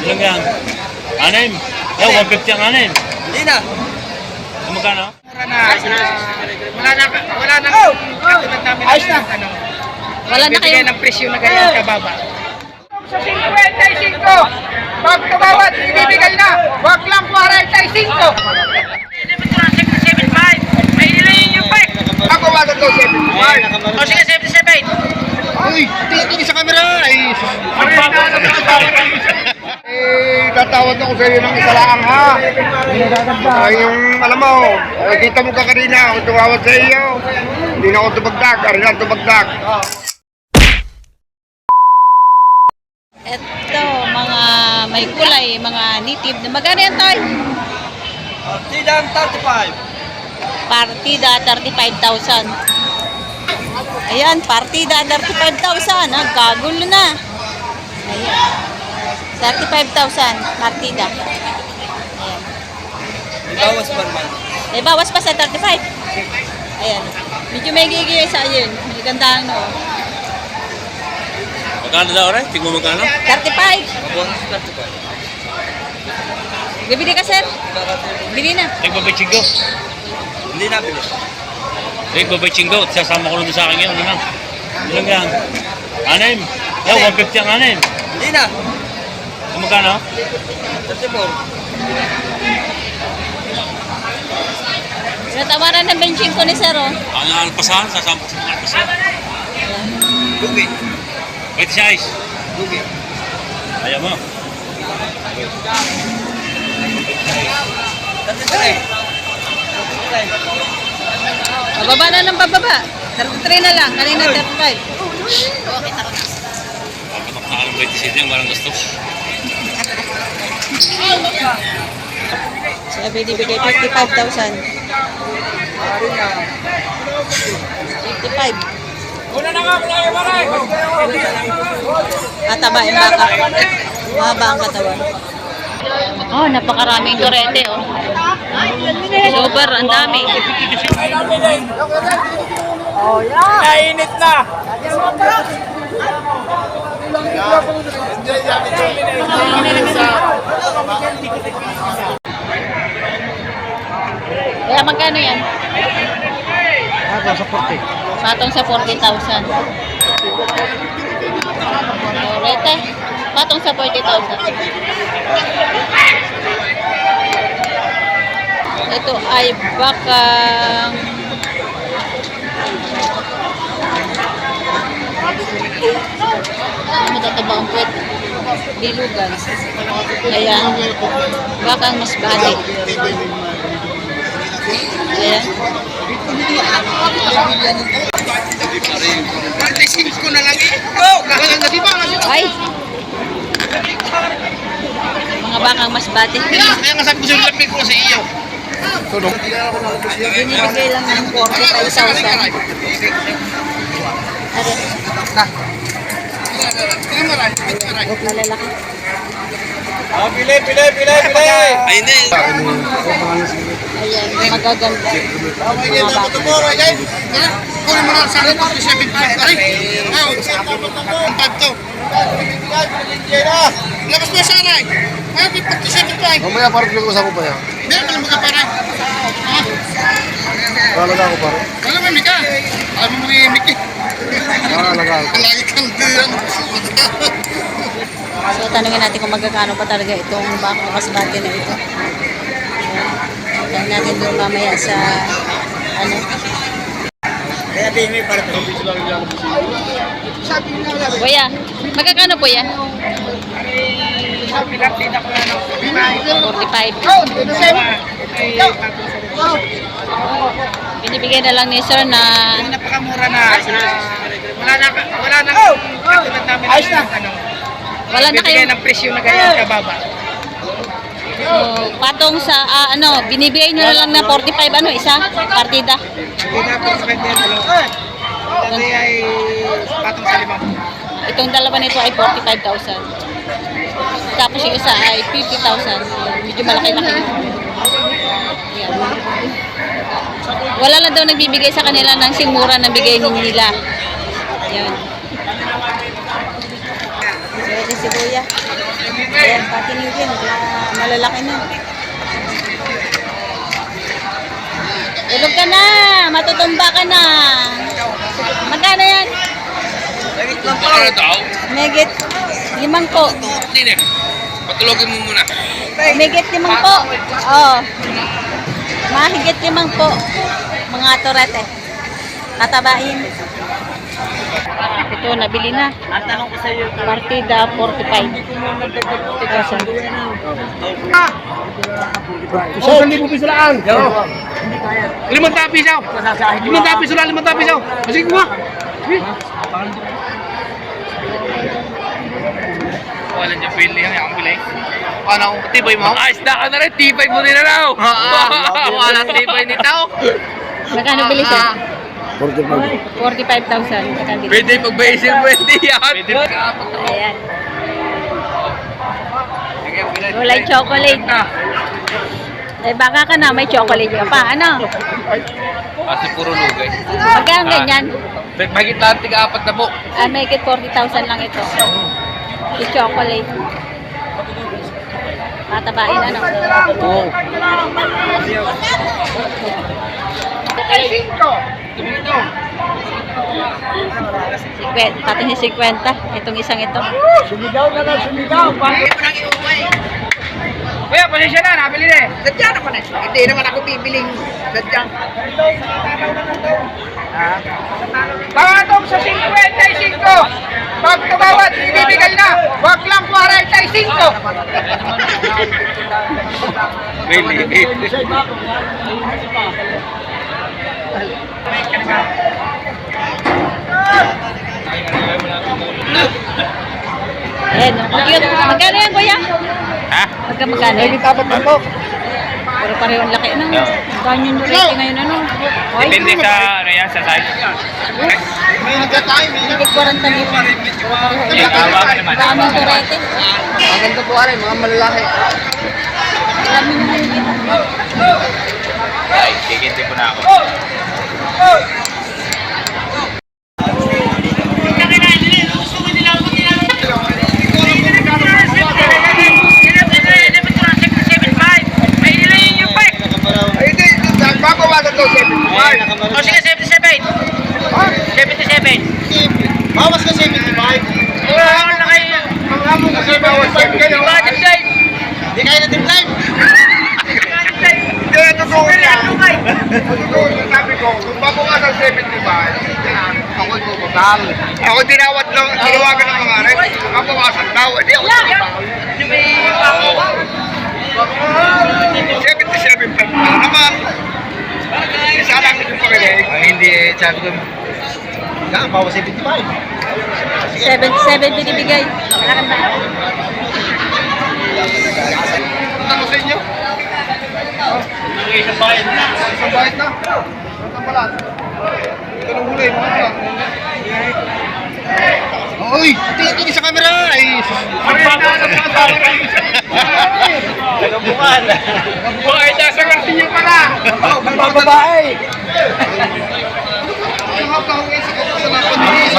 Ilang yan? Anim. Yan, 150 ang anim. Hindi na. Ang magkano? Mura na. Wala na, wala na. Oh! Katulad namin. Ayos na. Ano, Wala na bibigyan kayo. ng presyo na ganyan kababa. Sa 55, pag tumawad, ibibigay na. Wag lang 45. Ako wag ito 75. O sige, 77. Uy, tingin sa camera. Eh, tatawad ako sa iyo ng isa lang ha. Ay, yung, alam mo, eh, kita mo ka kanina, ako tumawad sa iyo. Hindi na ako tumagdag, ari lang tumagdag. Ito, mga may kulay, mga native na magkano yan, Toy? Tidang 35. Partida, 35,000. Ayan, partida, 35,000. Ha? Kagulo na. Ayan. 35,000, partida. Ayan. Bawas pa naman. Eh, bawas pa sa 35. Ayan. Medyo may gigigay sa yun. May gandang no. Magkano daw rin? Tingnan mo magkano? 35. Bawas 35. Bibili ka, sir? Bili na. Nagbabay go. Hindi na bilis. Nagbabay go. Sasama ko lang sa akin yan. Ano na? Ilang yan? Anim. Yan, 150 ang anim. Hindi na. Ang magkano? 34. Tinatawaran ng benching ko ni sir, oh. Ang alpasan, sasama ko sa alpasan. Lugi. Pwede siya ice. Lugi. Ayaw mo. 33. Bababa na ng bababa. 33 na lang. Kanina 35. Papatak na alam 27 yung gusto. Sabi binibigay 55,000. 55. Mataba yung baka. Mahaba ang katawan. Oh, napakaraming kurete, oh. Super, ang dami. Nainit na. Kaya magkano yan? Ako sa 40. Patong sa 40,000. Kurete. Patong sa 40,000. Ito ay bakang ano matataba ang puwet? Dilugan. Ayan. Bakang mas bali. Ayan. 45 ko na lang. Go! Kakalang na di ba? Ay! Mga bakang mas bati. Kaya nga sabi ko sa iyo, lapit ko sa iyo. Tulong. Binibigay lang ng 45,000. Are, Tingnan mo rin. Malalaki. Ah, pili, pili, pili, pili. Ay, hindi. Ayan, magaganda. Mga dapat baka. mo, right? Ha? Kunin mo na sa akin 47 pa. Ay! Ay! Ang pad to. Labas mo sa akin. Ay, 47 pa. Mamaya parang pinag-usap ko pa yan. Hindi, malam ka para. Ha? Wala na ako parang. Wala mo, Mika. Alam mo Miki. Nakakalaga ako. Lagi kang diyan. So, tanungin natin kung magkakano pa talaga itong baka kasbate na ito. Ayan. Tanungin natin doon mamaya sa ano. Kaya di may para to. Kuya, magkakano po yan? Pinapita ko na ng 45. Oh, dito sa Binibigay na lang ni sir na napakamura na. Wala na, wala na. Katulad namin. Ayos na. Wala na kayo ng presyo na ganyan kababa. oh, patong sa ah, ano, binibigay nyo na lang na 45 ano, isa, partida. Hindi na po sa kanya dalawa. Dati ay patong sa limang. Itong dalawa nito ay 45,000. Tapos yung isa ay 50,000. Medyo malaki-laki. Yan. Wala lang daw nagbibigay sa kanila ng simura na bigay nila. Yan. Ito si Kuya. Ayan, patinigin. Malalaki na. Tulog ka na! Matutumba ka na! Magkano yan? Ano daw? Megit limang po. Hindi na. Patulogin mo muna. Megit limang po. Oo. Mahigit limang po. Mga turete. Tatabain. Ito, nabili na. Ang tanong ko sa iyo, Partida 45. Isang libo piso lang. Limang tapis ako. Limang tapis lang, limang tapis ako. Sige mo. Wala niya pili yan, yung bili. Paano kung tibay mo? Ayos na ka na rin, tibay mo din na raw. Wala tibay ni tao. Magkano bili siya? 45,000. Magkano bili? Pwede pag-basin, pwede yan. Ayan. Walay chocolate. Eh baka ka na, may chocolate ka pa. Ano? Kasi puro lugay. Magkano ganyan? Bagit lang, tiga apat na po. Ah, it 40,000 lang ito. Yung chocolate. Matabain ano? Oo. Sikwet, pati si 50. Itong isang ito. Kuya, pasensya na, nabili na eh. Sadya naman eh. Hindi naman ako bibiling sadya. Baka itong sa 55. Pag tumawad, ibibigay na. Wag lang 45. Really? Ayan, ang cute. Magkano yan, kuya? Ha? Magka magkano yan? Tapat na po. Puro pareho ang laki na. Ganyan yung rate ngayon ano. Ay, Depende sa, ano yan, sa size. Higit 40 nito. Eh, tawagan naman. Dami ko rate. Maganda po rin, mga malalaki. Dami na higit. Ay, kikinti ko na ako. Ay, hindi, babawasan to 75. O sige, 77. 77. Bawas ka 75. Wala na kayo. Mga mo kasi bawas yan kayo. Budget guys. Hindi kaya natin live. Hindi, totoo yan. Totoo yan, sabi ko, kung babawasan 75, ako ipuputang. Ako tinawad lang, tinawagan ng mga rin. Babawasan daw, hindi ako ipuputang. 77 pa na naman. Isa lang yung pakilig. Hindi eh, sabi ko. Nga, bawas 75. 77 binibigay. Wala kang ba? Ano sa inyo? Isang bayan na. Isang bahit na. Isang balat. Ito nang huli, mga balat. Uy, tingin sa camera. Ay, Nagabukan. Buhay na sa kartiyo pala. bababae. Ang hapang isa ko sa napanilis.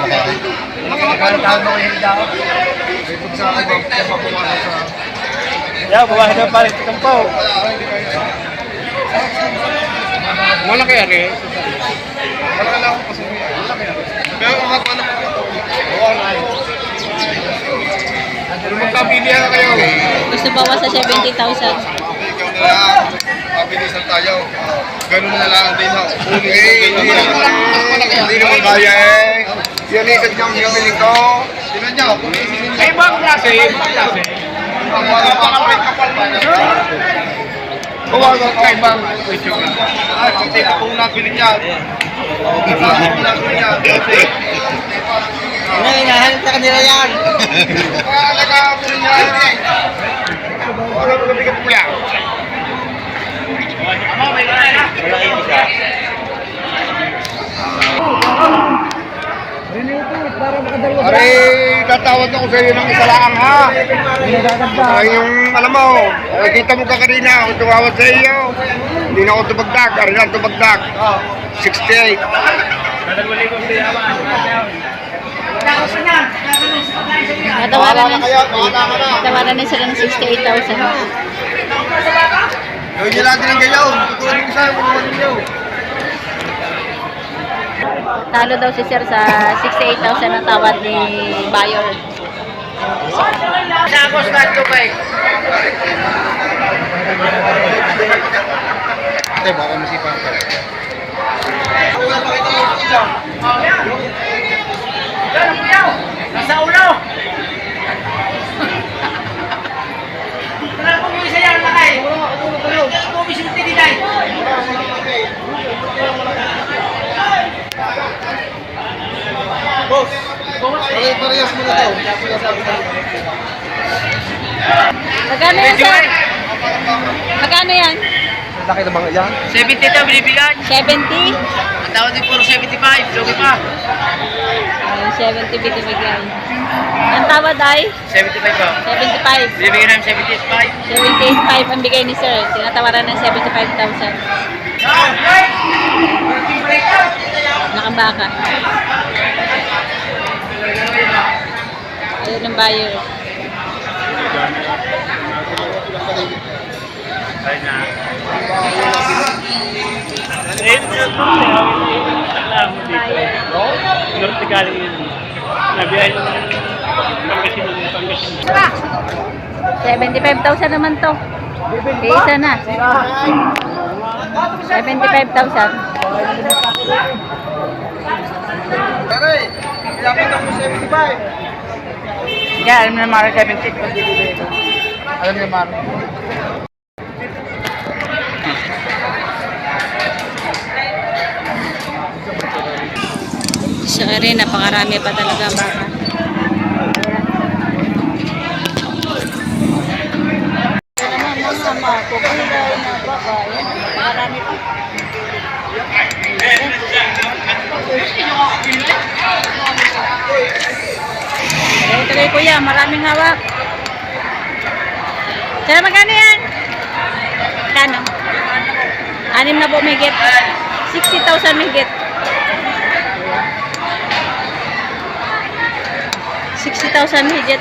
Magkano hinihingi diyan? Pinapahal ko gusto sa ngayon. Yeah, bawahan na pare sa kampaw. Malaki yan eh. Wala lang ako kasi. Pero ang hapang na Magkabili na kayo. Gusto bawas sa 70,000. Ikaw na lang. Mabilisan tayo. Ganun na lang din ako. Eh, Hindi naman kaya eh. Yan isang niyang binili ko. Tinan niyo. Sa ibang klase, ibang klase. Ang mga pangapay kapal pa niya. Huwag ka ibang presyo. Ay, hindi ako. Hindi ako nabili niya. Hindi, hinahanap sa kanila yan. Kaya nagkakabili niya. Wala mo nabigat mo yan. Pare, sa iyo ng isa lang ha. Ay, yung, alam mo, eh, kita mo ka kanina, ako tumawad sa iyo. Hindi na ako tumagdag, ari lang tumagdag. 68. Natawaran na, kayo, natawaran na sila ng 68,000. Gawin niyo natin ang gayaw. Tutulong ko sa'yo, kung niyo. Talo daw si sir sa 68,000 na tawad ni buyer. Tapos na ito kay. Ate, baka masipa ka. Nasa ulo! Wala pong yung isa yan, lakay. Komisyon tinitay. Boss, pare-parehas mo na daw. Magkano yan sir? Magkano yan? Laki na bang yan? 70 ito, binibigyan. 70? Ang tawad din puro 75. Lugi pa. Ay, 70 binibigay. Ang tawad ay 75 pa. 75. Binibigyan namin 75. 78.5 ang bigay ni sir. Tinatawaran ng 75,000. Nakabaka. Ayun ang buyer. Norte galing yun. Nabiyahin mo ng Pangasinan ng Pangasinan. 75,000 naman to. Isa na. 75,000. Pare, ilapit ako 75. Yeah, alam na naman 70. Alam niyo, Maro. Siya rin, napakarami pa talaga baka. Ito kay kuya, maraming hawak. Sana magkano yan? Kano? Anim na po may get. 60,000 may get. 60,000 higit.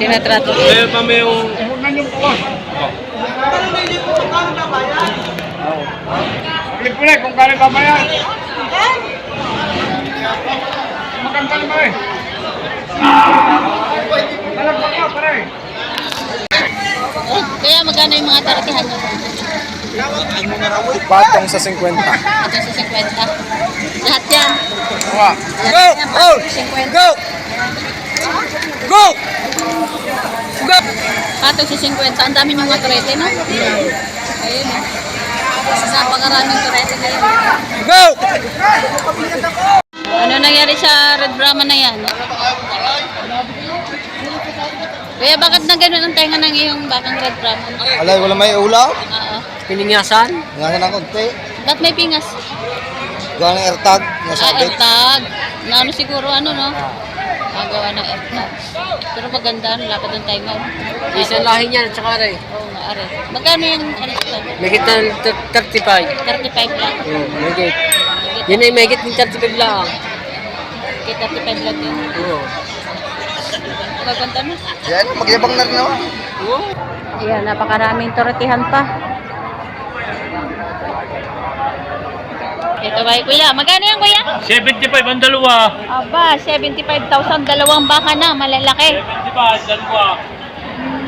Tinatrato. Kaya pa may yung... Click mo na kung kaya ba yan. Maganda naman eh. Talagpak ka, pare. Oh, kaya magkano yung mga taratihan nyo? Batong sa 50. Ito sa 50. Lahat yan. Go! Oh! 50. Go! Go! Go! Patong sa 50. Ang dami yung mga turete, no? Ayun, no? Napakaraming turete ngayon. Go! Ano nangyari sa Red Brahma na yan? Kuya, bakit na ganun ang tenga ng iyong bakang Red Brahma? Alay, wala may ulaw? Oo. Piningasan? Nga na konti. Ba't may pingas? Gawa ng airtag. Ah, Nasabit. AirTag. Na ano siguro, ano, no? Magawa ng AirTag. Pero maganda, ano, lapad ng tenga. Isang lahi niyan, tsaka rin. Oo nga, are. Magkano yung, ano, ito? May kita ng 35. 35 lang. Hmm, may gate. Yun ay may gate ng 35 lang. Okay, 35 lang yun. Oo. Maganda na. Yan, magyabang na rin naman. Ayan, napakaraming toretihan pa. Ito ba, kuya? Magkano yan, kuya? 75 ang dalawa. Aba, 75,000. Dalawang baka na, malalaki. 75, dalawa.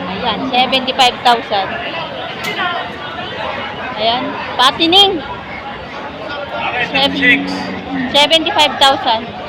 Ayan, 75,000. Ayan, patining. Akin, Seven. 6. 75,000.